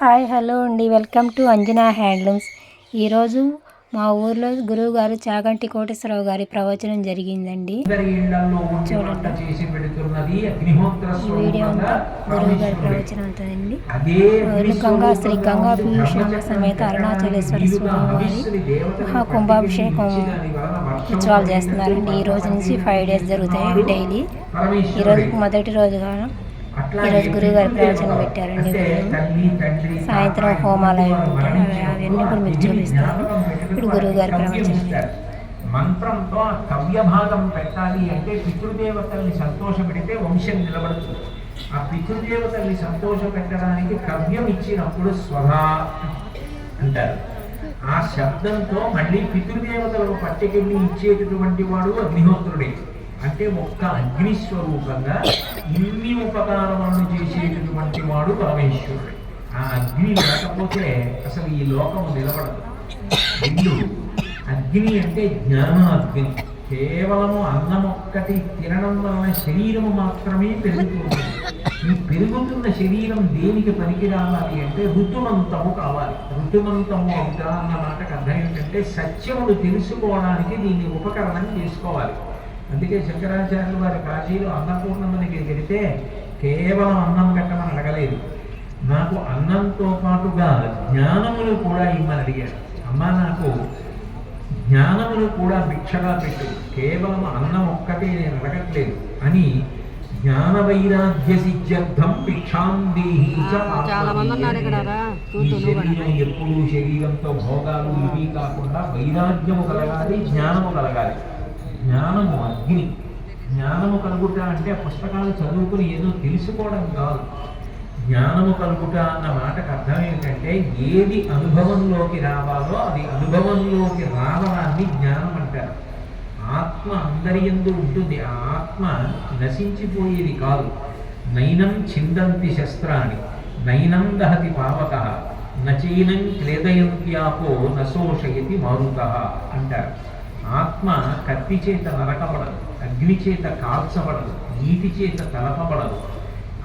Hi hello అండి. Welcome to Anjana handlooms. ఈరోజు మా ఊర్లో గురువు గారు చాగంటి కోటేశ్వరరావు గారి ప్రవచనం జరిగిందండి. చూడండి. వీడియో అంతా గురువు గారి ప్రవచనం ఉంటుందండి అదే గంగా శ్రీ గంగా పీయూషామ సమేత అరుణాచలేశ్వర స్వామి వారి మహాకుంభాభిషేకం ఉత్సవాలు చేస్తున్నారండి. ఈ రోజు నుంచి ఫైవ్ డేస్ జరుగుతాయి డైలీ ఈరోజు రోజు మొదటి రోజుగా ఈరోజు గురువు గారి ప్రవచనం పెట్టారండి. సాయంత్రం హోమాలు అవి ఉంటాయి అవన్నీ కూడా మీకు చూపిస్తాను ఇప్పుడు గురువు గారి ప్రవచనం మంత్రంతో ఆ కవ్య భాగం పెట్టాలి అంటే పితృదేవతల్ని సంతోషపెడితే వంశం నిలబడుతుంది. ఆ పితృదేవతల్ని సంతోష పెట్టడానికి కవ్యం ఇచ్చినప్పుడు స్వధా అంటారు. ఆ శబ్దంతో మళ్ళీ పితృదేవతలకు పట్టుకెళ్ళి ఇచ్చేటటువంటి వాడు అగ్నిహోత్రుడే. అంటే ఒక్క అగ్ని స్వరూపంగా ఇన్ని ఉపకారములను చేసేటటువంటి వాడు పరమేశ్వరుడు. ఆ అగ్ని లేకపోతే అసలు ఈ లోకము నిలబడదు. రెండు అగ్ని అంటే జ్ఞానాగ్ని. కేవలము అన్నం ఒక్కటి తినడం వలన శరీరము మాత్రమే పెరుగుతుంది. ఈ పెరుగుతున్న శరీరం దేనికి పనికి రావాలి అంటే ఋతుమంతము కావాలి. ఋతుమంతము అవుతా అన్న మాటకు అర్థం ఏంటంటే సత్యమును తెలుసుకోవడానికి దీన్ని ఉపకరణం చేసుకోవాలి. అందుకే శంకరాచార్యులు వారి కాశీలో అన్నపూర్ణమ్మనికి వెళితే కేవలం అన్నం పెట్టమని అడగలేదు. నాకు అన్నంతో పాటుగా జ్ఞానములు కూడా ఇమ్మని అడిగాడు. అమ్మ నాకు జ్ఞానములు కూడా భిక్షగా పెట్టు. కేవలం అన్నం ఒక్కటే నేను అడగట్లేదు అని జ్ఞాన వైరాగ్య సిద్ధ్యర్థం భిక్షాం దేహి చ చాలా మంది ఉన్నారు ఇక్కడ రా. ఈ చూస్తూ నువ్వు శరీరం ఎప్పుడు శరీరంతో భోగాలు ఇవి కాకుండా వైరాగ్యము కలగాలి జ్ఞానము కలగాలి. జ్ఞానము అగ్ని. జ్ఞానము కలుగుట అంటే పుస్తకాలు చదువుకుని ఏదో తెలుసుకోవడం కాదు. జ్ఞానము కలుగుట అన్న మాటకు అర్థం ఏంటంటే ఏది అనుభవంలోకి రావాలో అది అనుభవంలోకి రావడాన్ని జ్ఞానం అంటారు. ఆత్మ అందరి ఎందు ఉంటుంది. ఆ ఆత్మ నశించిపోయేది కాదు. నైనం చిందంతి శస్త్రాన్ని నైనం దహతి పావక నచైనం క్లేదయంత్యాపో నశోషయతి మారుత అంటారు. ఆత్మ కత్తి చేత నరకబడదు అగ్ని చేత కాల్చబడదు నీటి చేత తలపబడదు.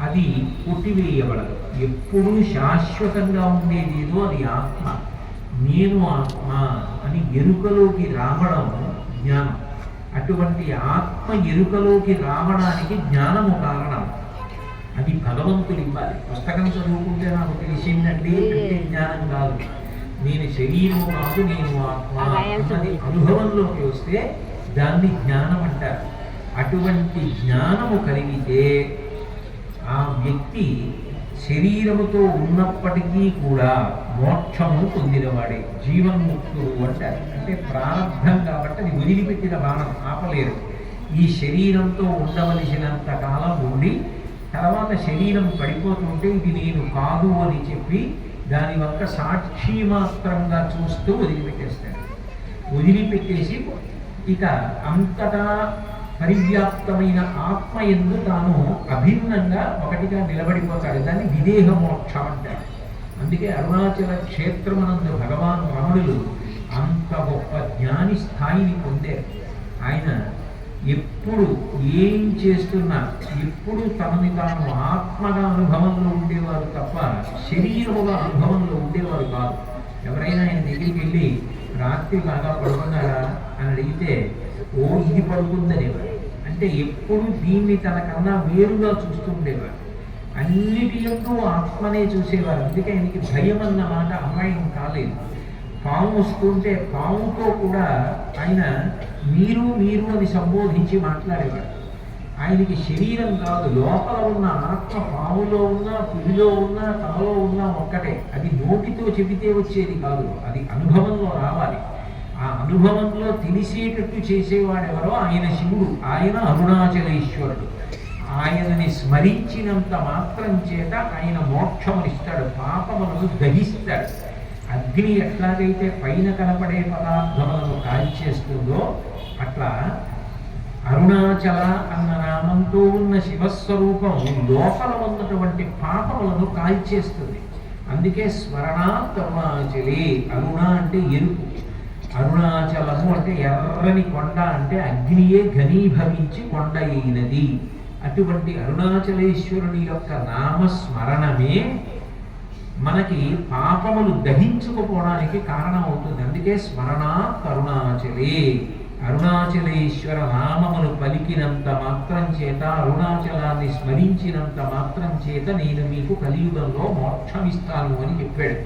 అది కొట్టివేయబడదు. ఎప్పుడూ శాశ్వతంగా ఉండేది ఏదో అది ఆత్మ. నేను ఆత్మ అని ఎరుకలోకి రావడం జ్ఞానం. అటువంటి ఆత్మ ఎరుకలోకి రావడానికి జ్ఞానము కారణం. అది భగవంతుడు ఇవ్వాలి పుస్తకం చదువుకుంటే నాకు తెలిసిందండి అంటే జ్ఞానం కాదు. నేను శరీరము కాదు నేను ఆత్మ అన్నది అనుభవంలోకి వస్తే దాన్ని జ్ఞానం అంటారు. అటువంటి జ్ఞానము కలిగితే ఆ వ్యక్తి శరీరముతో ఉన్నప్పటికీ కూడా మోక్షమును పొందినవాడే జీవన్ముక్తుడు అంటారు. అంటే ప్రారంభం కాబట్టి అది వదిలిపెట్టిన బాణం ఆపలేరు. ఈ శరీరంతో ఉండవలసినంత కాలం ఉండి తర్వాత శరీరం పడిపోతుంటే ఇది నేను కాదు అని చెప్పి దాని వంక సాక్షి మాత్రంగా చూస్తూ వదిలిపెట్టేస్తాడు. వదిలిపెట్టేసి ఇక అంతటా పరివ్యాప్తమైన ఆత్మ ఎందు తాను అభిన్నంగా ఒకటిగా నిలబడిపోతాడు. దాన్ని విదేహ మోక్షం అంటారు. అందుకే అరుణాచల క్షేత్రమనందు భగవాన్ రమణులు అంత గొప్ప జ్ఞాని స్థాయిని పొందారు. ఆయన ఎప్పుడు ఏం చేస్తున్నా ఎప్పుడు తనని తాను ఆత్మగా అనుభవంలో ఉండేవారు తప్ప శరీరముగా అనుభవంలో ఉండేవారు కాదు. ఎవరైనా ఆయన దగ్గరికి వెళ్ళి రాత్రి బాగా పడుకున్నారా? అని అడిగితే ఓ ఇది పడుకుందనేవారు. అంటే ఎప్పుడు దీన్ని తనకన్నా వేరుగా చూస్తుండేవారు. అన్నిటి యొక్క ఆత్మనే చూసేవారు. అందుకే ఆయనకి భయం అన్న మాట కాలేదు. పాము వస్తుంటే పాముతో కూడా ఆయన మీరు మీరు అని సంబోధించి మాట్లాడేవాడు. ఆయనకి శరీరం కాదు లోపల ఉన్న ఆత్మ పాములో ఉన్న పులిలో ఉన్న తలలో ఉన్న ఒక్కటే. అది నోటితో చెబితే వచ్చేది కాదు అది అనుభవంలో రావాలి. ఆ అనుభవంలో తెలిసేటట్టు చేసేవాడెవరో ఆయన శివుడు ఆయన అరుణాచలేశ్వరుడు. ఆయనని స్మరించినంత మాత్రం చేత ఆయన మోక్షమునిస్తాడు పాపములను దహిస్తాడు అగ్ని ఎట్లాగైతే పైన కనపడే పదార్థములను కాల్చేస్తుందో అట్లా అరుణాచల అన్న నామంతో ఉన్న శివస్వరూపం లోపల ఉన్నటువంటి పాపములను కాల్చేస్తుంది. అందుకే స్మరణాత్ అరుణాచలే అరుణ అంటే ఎరుపు. అరుణాచలము అంటే ఎర్రని కొండ అంటే అగ్నియే ఘనీభవించి కొండ అయినది అటువంటి అరుణాచలేశ్వరుని యొక్క నామస్మరణమే మనకి పాపములు దహించుకుపోవడానికి కారణం అవుతుంది అందుకే స్మరణ కరుణాచలి. అరుణాచలేశ్వర నామమును పలికినంత మాత్రం చేత అరుణాచలాన్ని స్మరించినంత మాత్రం చేత నేను మీకు కలియుగంలో మోక్షమిస్తాను అని చెప్పాడు.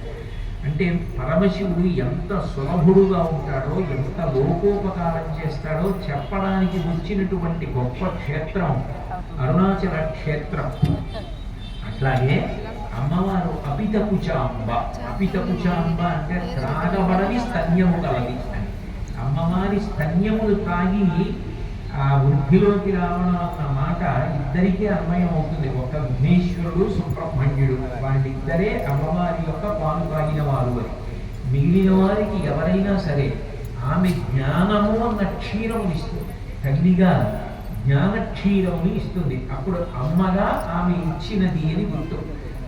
అంటే పరమశివుడు ఎంత సులభుడుగా ఉంటాడో ఎంత లోకోపకారం చేస్తాడో చెప్పడానికి వచ్చినటువంటి గొప్ప క్షేత్రం అరుణాచల క్షేత్రం. అట్లాగే అమ్మవారు అపితపుచాంబ అపితపుచాంబ అంటే త్రాగబడని స్తన్యము కలది అని అమ్మవారి స్తన్యములు తాగి ఆ వృద్ధిలోకి రావడం అన్న మాట ఇద్దరికీ అన్వయం అవుతుంది ఒక విఘ్నేశ్వరుడు సుబ్రహ్మణ్యుడు వాళ్ళిద్దరే అమ్మవారి యొక్క పాలు తాగిన వారు అని మిగిలిన వారికి ఎవరైనా సరే ఆమె జ్ఞానము అన్న క్షీరముని ఇస్తుంది తల్లిగా జ్ఞాన క్షీరముని ఇస్తుంది అప్పుడు అమ్మగా ఆమె ఇచ్చినది అని గుర్తు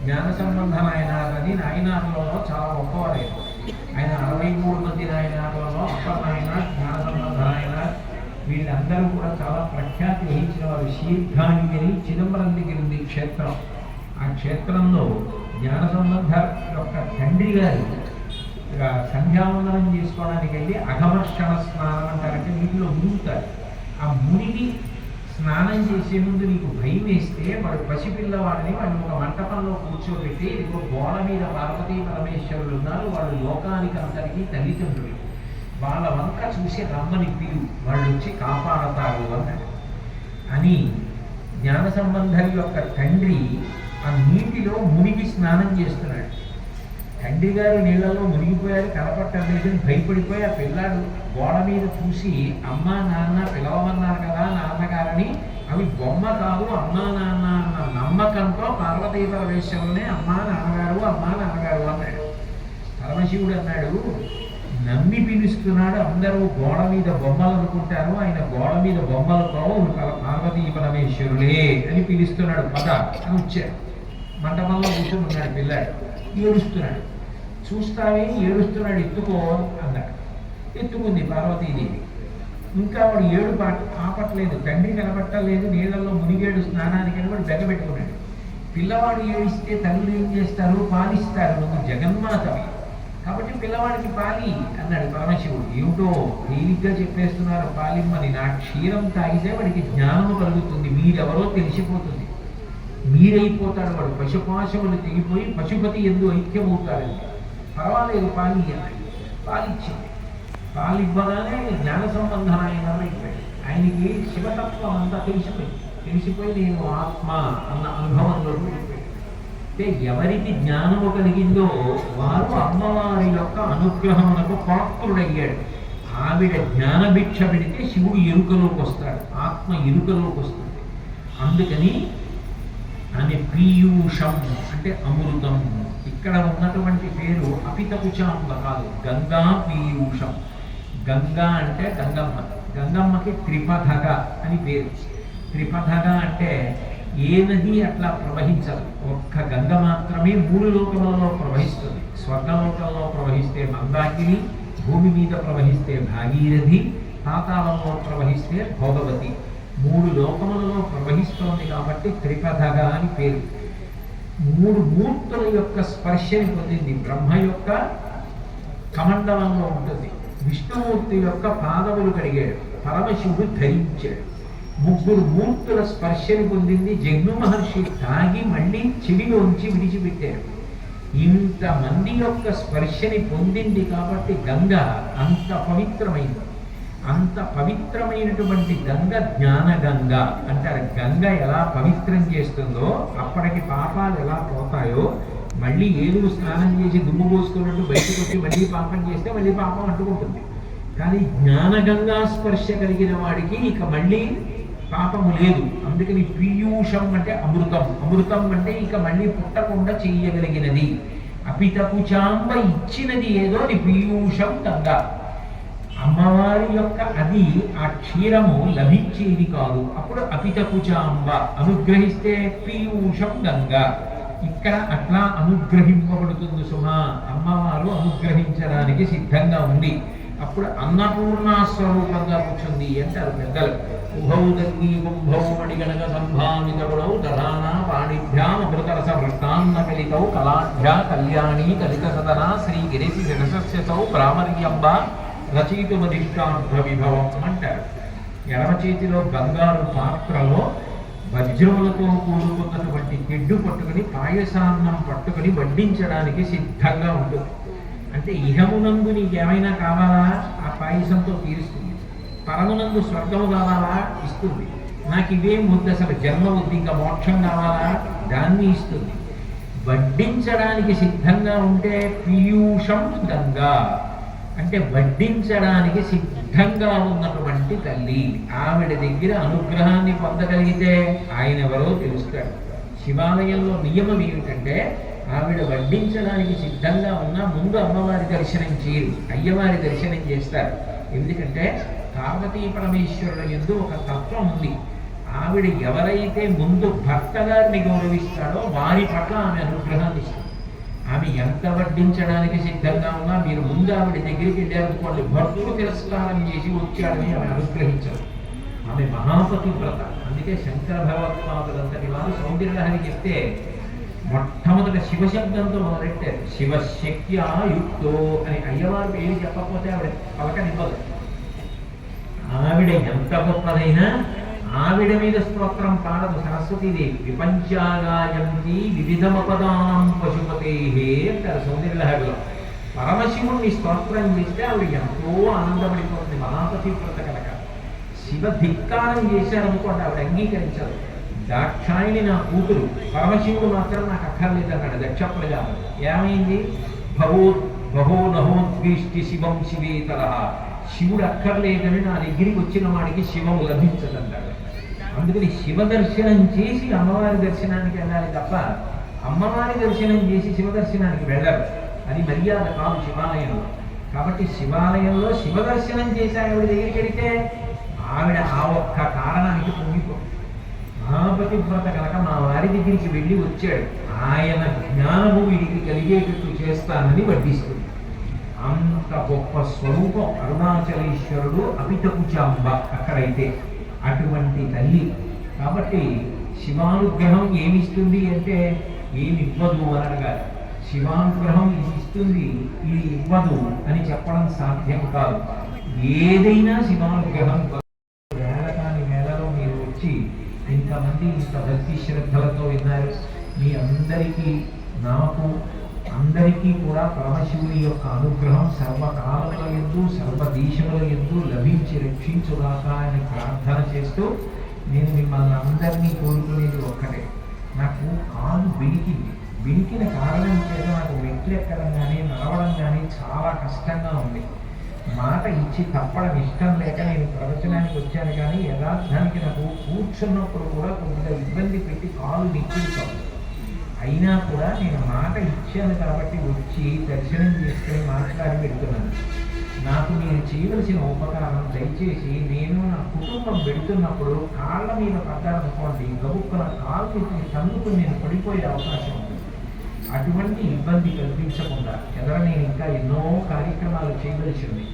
జ్ఞాన సంబంధమైన నాయనారని నాయనార్లలో చాలా గొప్పవారే ఆయన అరవై మూడు మంది నాయనార్లలో అప్పర్ జ్ఞాన సంబంధమైన వీళ్ళందరూ కూడా చాలా ప్రఖ్యాతి వహించిన వారు శీర్ఘాంగిని అని చిదంబరం దగ్గర ఉంది ఈ క్షేత్రం. ఆ క్షేత్రంలో జ్ఞాన సంబంధ యొక్క తండ్రి గారు సంధ్యావందనం చేసుకోవడానికి వెళ్ళి అఘమర్షణ స్నానం అంటారంటే నీటిలో మునుగుతారు ఆ మునిగి స్నానం చేసే ముందు నీకు భయం వేస్తే వాడు పసిపిల్లవాడిని వాడిని ఒక మంటపంలో కూర్చోబెట్టి ఇదిగో గోడ మీద పార్వతీ పరమేశ్వరులు ఉన్నారు వాళ్ళు లోకానికి అంతటికీ తల్లిదండ్రులు. వాళ్ళ వంక చూసి రమ్మని పిలు వాళ్ళు వచ్చి కాపాడతారు అన్నాడు. అని జ్ఞాన సంబంధం యొక్క తండ్రి ఆ నీటిలో మునిగి స్నానం చేస్తున్నాడు. తండ్రి గారు నీళ్ళలో మునిగిపోయారు కనపట్టలేదని భయపడిపోయి ఆ పిల్లాడు గోడ మీద చూసి అమ్మా నాన్న పిలవమన్నారు కదా నాన్నగారని అవి బొమ్మ కాదు అమ్మ నాన్న అన్న నమ్మకంతో పార్వతీ పరమేశ్వరునే అమ్మా నాన్నగారు అమ్మా నాన్నగారు అన్నాడు. పరమశివుడు అన్నాడు నమ్మి పిలుస్తున్నాడు అందరూ గోడ మీద బొమ్మలు అనుకుంటారు ఆయన గోడ మీద బొమ్మలు కావు పార్వతీ పరమేశ్వరులే అని పిలుస్తున్నాడు. పద అని వచ్చాడు. మంటపంలో కూర్చొని ఉన్నాడు పిల్లాడు. ఏడుస్తున్నాడు. చూస్తావే ఏడుస్తున్నాడు ఎత్తుకో అన్నాడు. ఎత్తుకుంది పార్వతీదేవి. ఇంకా వాడు ఏడు పాట ఆపట్లేదు తండ్రి కనబట్టలేదు నీళ్ళల్లో మునిగేడు స్నానానికి అని వాడు బెగబెట్టుకున్నాడు పిల్లవాడు ఏడిస్తే తల్లి ఏం చేస్తారు? పాలిస్తారు నువ్వు జగన్మాతవి. కాబట్టి పిల్లవాడికి పాలి అన్నాడు పరమశివుడు. ఏమిటో తేలిగ్గా చెప్పేస్తున్నారు పాలిమ్మని. నా క్షీరం తాగితే వాడికి జ్ఞానము కలుగుతుంది. మీరెవరో తెలిసిపోతుంది. మీరైపోతాడు వాడు. పశుపాశములు తెగిపోయి పశుపతి ఎందు ఐక్యమవుతాడని పర్వాలేదు పాలి అన్నాడు పాలిచ్చింది. పాలివ్వగానే జ్ఞాన సంబంధమైన అయిపోయాడు ఆయనకి శివతత్వం అంతా తెలిసిపోయింది. తెలిసిపోయి నేను ఆత్మ అన్న అనుభవంలో అంటే ఎవరికి జ్ఞానము కలిగిందో వారు అమ్మవారి యొక్క అనుగ్రహమునకు పాత్రుడయ్యాడు. ఆవిడ జ్ఞాన భిక్ష పెడితే శివుడు ఎరుకలోకి వస్తాడు. ఆత్మ ఎరుకలోకి వస్తుంది. అందుకని అనే పీయూషం అంటే అమృతం. ఇక్కడ ఉన్నటువంటి పేరు అపితపుచాంబ కాదు గంగా పీయూషం. గంగా అంటే గంగమ్మ. గంగమ్మకి త్రిపథగ అని పేరు. త్రిపథగ అంటే ఏ నది అట్లా ప్రవహించదు. ఒక్క గంగ మాత్రమే మూడు లోకములలో ప్రవహిస్తుంది. స్వర్గలోకంలో ప్రవహిస్తే మందాకిని భూమి మీద ప్రవహిస్తే భాగీరథి పాతాళంలో ప్రవహిస్తే భోగవతి. మూడు లోకములలో ప్రవహిస్తే కాబట్టి త్రిపథగా అని పేరు. మూడు మూర్తుల యొక్క స్పర్శని పొందింది. బ్రహ్మ యొక్క కమండలంలో ఉంటుంది. విష్ణుమూర్తి యొక్క పాదములు కడిగాడు పరమశివుడు ధరించాడు. ముగ్గురు మూర్తుల స్పర్శని పొందింది. జగ్ను మహర్షి తాగి మళ్ళీ చెవిలోంచి విడిచిపెట్టారు ఇంతమంది యొక్క స్పర్శని పొందింది కాబట్టి గంగ అంత పవిత్రమైంది. అంత పవిత్రమైనటువంటి గంగ జ్ఞాన గంగ అంటారు. గంగ ఎలా పవిత్రం చేస్తుందో అప్పటికి పాపాలు ఎలా పోతాయో మళ్ళీ ఏనుగు స్నానం చేసి దుమ్ము పోసుకున్నట్టు బయటకు వచ్చి మళ్ళీ పాపం చేస్తే మళ్ళీ పాపం అంటుకుంటుంది. కానీ జ్ఞానగంగా స్పర్శ కలిగిన వాడికి ఇక మళ్ళీ పాపము లేదు. అందుకని పీయూషం అంటే అమృతం. అమృతం అంటే ఇక మళ్ళీ పుట్టకుండా చెయ్యగలిగినది అపితకుచాంబ ఇచ్చినది ఏదో అది పీయూషం గంగా. అమ్మవారి యొక్క అది ఆ క్షీరము లభించేది కాదు. అప్పుడు అపితకుచాంబ అనుగ్రహిస్తే పీయూషం గంగ. ఇక్కడ అట్లా అనుగ్రహింపబడుతుంది సుమా. అమ్మవారు అనుగ్రహించడానికి సిద్ధంగా ఉంది అప్పుడు అన్నపూర్ణ స్వరూపంగా కూర్చుంది అంటారు పెద్దలు? ఉభౌ దగ్గీ కుంభౌ మణిగణక సంభావితగుడౌ దధాన వాణిభ్యాం అమృతరస వృత్తాన్న కలితౌ కళాఢ్యా కళ్యాణి కలిత సదన శ్రీ గిరిసి శిరసస్యసౌ ప్రామర్యంబ. రచయితుమధిష్టార్థ విభవం అంటారు. ఎడమ చేతిలో బంగారు పాత్రలో వజ్రములతో కూడుకున్నటువంటి గిడ్డు పట్టుకుని పాయసాన్నం పట్టుకుని వడ్డించడానికి సిద్ధంగా ఉంటుంది. అంటే ఇహమునందు నీకేమైనా కావాలా? ఆ పాయసంతో తీరుస్తుంది. పరమునందు స్వర్గము కావాలా? ఇస్తుంది. నాకు ఇవేం వద్దు అసలు? జన్మ వద్దు ఇంకా మోక్షం కావాలా? దాన్ని ఇస్తుంది. వడ్డించడానికి సిద్ధంగా ఉంటే పీయూషం గంగా. అంటే వడ్డించడానికి సిద్ధంగా ఉన్నటువంటి తల్లి. ఆవిడ దగ్గర అనుగ్రహాన్ని పొందగలిగితే ఆయన ఎవరో తెలుస్తాడు. శివాలయంలో నియమం ఏమిటంటే ఆవిడ వడ్డించడానికి సిద్ధంగా ఉన్న ముందు అమ్మవారి దర్శనం చేయరు అయ్యవారి దర్శనం చేస్తారు. ఎందుకంటే పార్వతీ పరమేశ్వరుల ఎందు ఒక తత్వం ఉంది. ఆవిడ ఎవరైతే ముందు భర్త గారిని గౌరవిస్తాడో వారి పట్ల ఆమె అనుగ్రహాన్ని ఇస్తారు ఆమె ఎంత వడ్డించడానికి సిద్ధంగా ఉన్నా మీరు ముందు ఆవిడ దగ్గరికి వెళ్ళారనుకోండి భక్తులు తిరస్కారం చేసి వచ్చాడని ఆమె అనుగ్రహించారు ఆమె మహాపతి వ్రత. అందుకే శంకర భగవత్పాదులంతటి వారు సౌందర్యలహరి చెప్తే మొట్టమొదట శివశబ్దంతో మొదలెట్టారు. శివశక్తి యుక్తో అని అయ్యవారు ఏమి చెప్పకపోతే ఆవిడ పలకనివ్వదు. ఆవిడ ఎంత గొప్పదైనా ఆవిడ మీద స్తోత్రం పాడదు సరస్వతీదేవి. విపంచాగాయంతి వివిధమపదానం పశుపతే అంటారు సౌందర్యలహరిలో పరమశివుణ్ణి స్తోత్రం చేస్తే ఆవిడ ఎంతో ఆనందపడిపోతుంది మహాపతివ్రత కనుక. శివ ధిక్కారం చేశారనుకోండి ఆవిడ అంగీకరించారు దాక్షాయిని నా కూతురు పరమశివుడు మాత్రం నాకు అక్కర్లేదు అన్నాడు దక్ష ప్రజాపతి ఏమైంది? భవో బహో నహోద్వీష్టి శివం శివేతర శివుడు అక్కర్లేదని నా దగ్గరికి వచ్చిన వాడికి శివం లభించదంటాడు అందుకని శివ దర్శనం చేసి అమ్మవారి దర్శనానికి వెళ్ళాలి తప్ప అమ్మవారి దర్శనం చేసి శివ దర్శనానికి వెళ్ళరు. అది మర్యాద కాదు శివాలయంలో. కాబట్టి శివాలయంలో శివ దర్శనం చేసి ఆవిడ దగ్గరికి వెళితే ఆవిడ ఆ ఒక్క కారణానికి పొంగిపోతుంది మహాపతి కనుక మా వారి దగ్గరికి వెళ్ళి వచ్చాడు. ఆయన జ్ఞానము వీడికి కలిగేటట్టు చేస్తానని వడ్డిస్తుంది అంత గొప్ప స్వరూపం అరుణాచలేశ్వరుడు అమితకుచాంబ అక్కడైతే అటువంటి తల్లి. కాబట్టి శివానుగ్రహం ఏమిస్తుంది అంటే ఏమి ఇవ్వదు అని అడగాలి. శివానుగ్రహం ఇది ఇస్తుంది ఇది ఇవ్వదు అని చెప్పడం సాధ్యం కాదు. ఏదైనా శివానుగ్రహం వేల కాని వేలలో మీరు వచ్చి ఇంతమంది ఇంత భక్తి శ్రద్ధలతో విన్నారు. మీ అందరికీ నాకు అందరికీ కూడా పరమశివుని యొక్క అనుగ్రహం సర్వకాలముల ఎందు సర్వదేశముల ఎందు లభించి రక్షించుగాక అని ప్రార్థన చేస్తూ నేను మిమ్మల్ని అందరినీ కోరుకునేది ఒక్కటే. నాకు కాలు బిడికింది బిడికిన కారణం చేత నాకు మెట్లు ఎక్కడం కానీ నడవడం కానీ చాలా కష్టంగా ఉంది. మాట ఇచ్చి తప్పడం ఇష్టం లేక నేను ప్రవచనానికి వచ్చాను కానీ యథార్థానికి నాకు కూర్చున్నప్పుడు కూడా కొద్దిగా ఇబ్బంది పెట్టి కాలు నిచ్చించాను అయినా కూడా నేను మాట ఇచ్చాను కాబట్టి వచ్చి దర్శనం చేసుకుని మాట్లాడి పెడుతున్నాను. నాకు మీరు చేయవలసిన ఉపకారం దయచేసి నేను నా కుటుంబం పెడుతున్నప్పుడు కాళ్ళ మీద పడ్డారనుకోండి గబుక్కున కాళ్ళు తన్నుకు నేను పడిపోయే అవకాశం ఉంది. అటువంటి ఇబ్బంది కల్పించకుండా ఎదర నేను ఇంకా ఎన్నో కార్యక్రమాలు చేయవలసి ఉంది.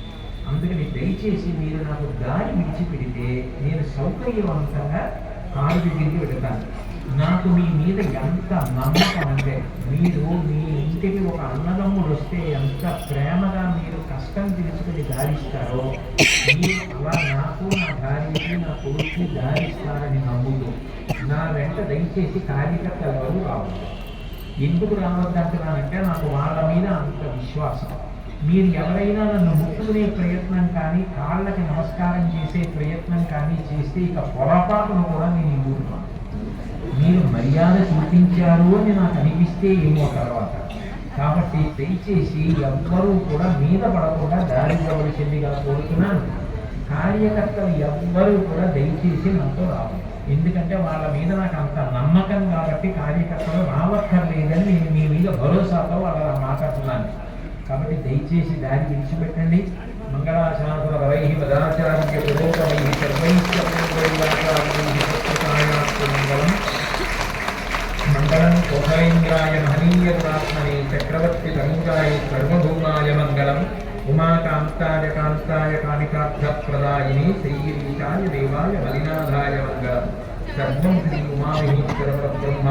అందుకని దయచేసి మీరు నాకు దారి విడిచిపెడితే నేను సౌకర్యవంతంగా కారు దగ్గరికి వెళతాను. నాకు మీ మీద ఎంత నమ్మకం అంటే మీరు మీ ఇంటికి ఒక అన్నదమ్ముడు వస్తే ఎంత ప్రేమగా మీరు కష్టం తెలుసుకుని దారిస్తారో మీరు అలా నాకు నా భార్యకి నా కొడుకు దారిస్తారని నమ్ముతూ నా వెంట దయచేసి కార్యకర్తలు ఎవరు రావద్దు. ఎందుకు రావద్దంటున్నానంటే నాకు వాళ్ళ మీద అంత విశ్వాసం. మీరు ఎవరైనా నన్ను ముట్టుకునే ప్రయత్నం కానీ కాళ్ళకి నమస్కారం చేసే ప్రయత్నం కానీ చేస్తే ఇక పొరపాటును కూడా నేను ఊరుకోను మీరు మర్యాద చూపించారు అని నాకు అనిపిస్తే ఏమో తర్వాత. కాబట్టి దయచేసి ఎవ్వరూ కూడా మీద పడకుండా దారి కోరుతున్నాను. కార్యకర్తలు ఎవ్వరూ కూడా దయచేసి నాతో రావు ఎందుకంటే వాళ్ళ మీద నాకు అంత నమ్మకం కాబట్టి కార్యకర్తలు రావక్కర్లేదని నేను మీ మీద భరోసాతో వాళ్ళ మాట్లాడుతున్నాను కాబట్టి దయచేసి దారి విడిచిపెట్టండి. మంగళాశాంతుల వరై పదాచార్య పురోగమై మంగళం. మంగళం కోహేంద్రాయ మహనీయ ప్రాత్మనే చక్రవర్తి తనుజాయ సర్వభూమాయ మంగళం ఉమాకాంతాయ కాంతాయ కాళికార్థప్రదాయిని శ్రీగిరీశాయ దేవాయ మలినాథాయ మంగళం సర్వం శ్రీ ఉమామహేశ్వర బ్రహ్మ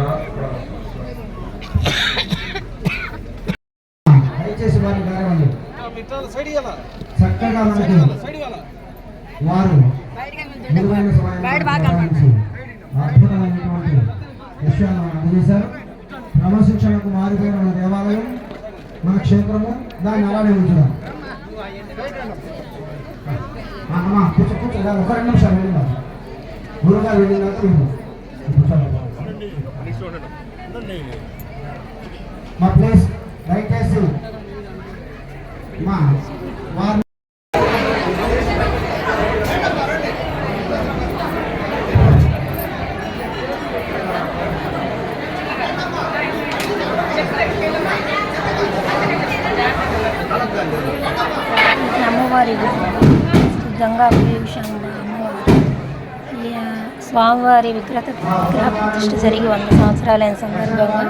చక్కగా మనకి వారు అద్భుతమైనటువంటి విషయాన్ని మనకు అందజేశారు. క్రమశిక్షణకు మారిపోయిన మన దేవాలయం మన క్షేత్రము దాన్ని అలానే ఉంచుదాం. అమ్మా, కూర్చో కూర్చో ఒక రెండు నిమిషాలు వెళ్ళిందా? గురుగారు వెళ్ళినాక మేము మా ప్లేస్ దయచేసి మా స్వామివారి విగ్రహ విగ్రహ ప్రతిష్ఠ జరిగి వంద సంవత్సరాలైన సందర్భంగా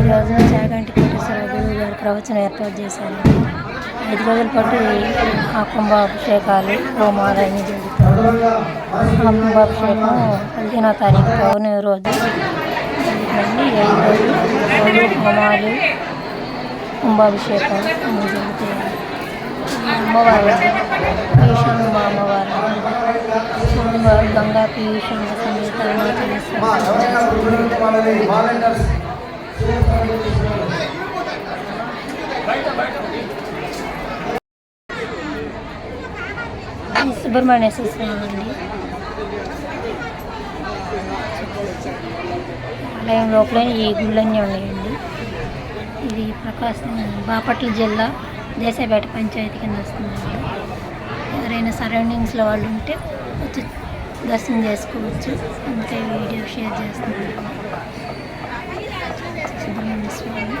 ఈరోజు చాగంటి కోటేశ్వర గురువు గారు ప్రవచనం ఏర్పాటు చేశారు. ఐదు రోజుల పాటు ఆ కుంభాభిషేకాలు హోమాలు అన్నీ జరుగుతాయి. ఆ కుంభాభిషేకం పదిహేనో తారీఖు పౌర్ణమి రోజు. జరుగుతుందండి ఐదు రోజులు హోమాలు కుంభాభిషేకం జరుగుతాయి. అమ్మవారు. పీయూషమ్మ అమ్మవారు. స్వామివారు గంగా పీయూషమ్మ సమేత అరుణాచలేశ్వర సుబ్రహ్మణ్యేశ్వర స్వామి అండి ఆలయం లోపలే ఈ గుళ్ళన్నీ ఉన్నాయండి. ఇది ప్రకాశం బాపట్ల జిల్లా దేశాయపేట పంచాయతీ కింద వస్తుందండి ఎవరైనా సరౌండింగ్స్లో వాళ్ళు ఉంటే వచ్చి దర్శనం చేసుకోవచ్చు. అందుకే వీడియో షేర్ చేస్తున్నాను. సుబ్రహ్మణ్య స్వామి.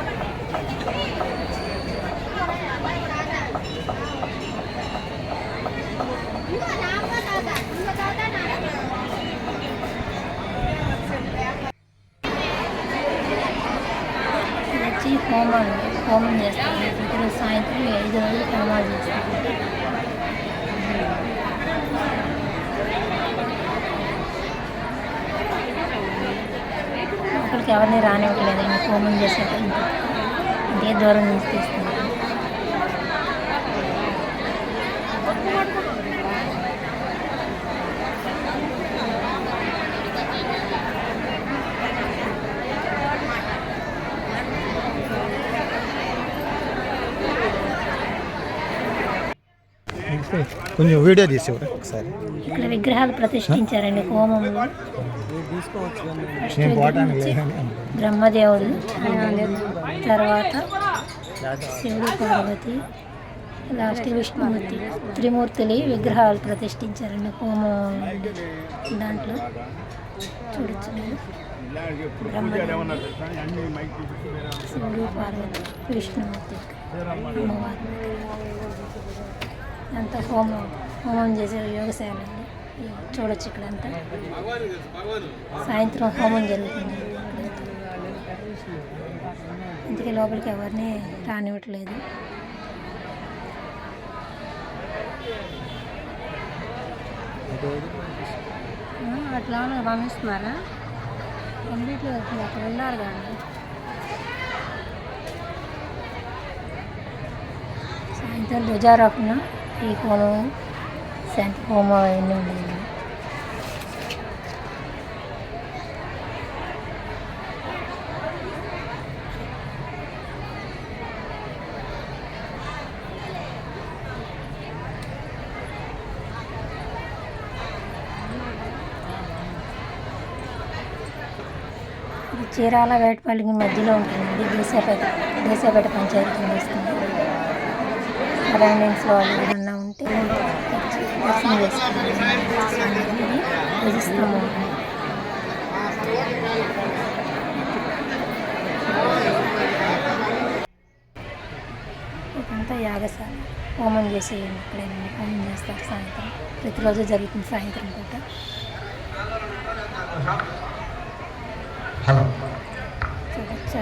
ఇది వచ్చి హోమం హోమం చేస్తారు ప్రతిరోజు సాయంత్రం ఐదు రోజులు హోమాలు చేస్తారు అక్కడికి ఎవరిని రానివ్వట్లేదు. హోమం చేసేటప్పుడు ఇంకే దూరం నుంచి తీసుకున్నాం కొంచెం వీడియో తీసేవారు ఒకసారి. ఇక్కడ విగ్రహాలు ప్రతిష్ఠించారండి హోమంలో విగ్రహం వచ్చి బ్రహ్మదేవుడు తర్వాత శివుడు పార్వతి లాస్ట్ విష్ణుమూర్తి త్రిమూర్తులు విగ్రహాలు ప్రతిష్ఠించారండి హోమం దాంట్లో. చూడొచ్చు శివుడు పార్వతి విష్ణుమూర్తి అమ్మవారు. అంతా హోమం హోమం చేసే యోగశాల అండి. చూడొచ్చు ఇక్కడంతా. సాయంత్రం హోమం జరుగుతుంది. అందుకే లోపలికి ఎవరిని రానివ్వట్లేదు. అట్లా పంపిస్తున్నారా పంపించలేదు అక్కడ ఉన్నారు కానీ సాయంత్రం ధ్వజారోహణ. ఈ కోణం శాంతి హోమం అవన్నీ ఉన్నాయి ఇది చీరాల వేటపల్లికి మధ్యలో ఉంటుందండి. దేశాపేట దేశాపేట పంచాయతీ కింద వస్తుంది సరౌండింగ్స్లో వాళ్ళు ఏదన్నా ఉంటే దర్శనం అండి. ఇదంతా యాగశాల. హోమం చేసేయండి ఇక్కడేనండి హోమం చేస్తారు సాయంత్రం. ప్రతిరోజు జరుగుతుంది సాయంత్రం పూట. హలో. చూడొచ్చు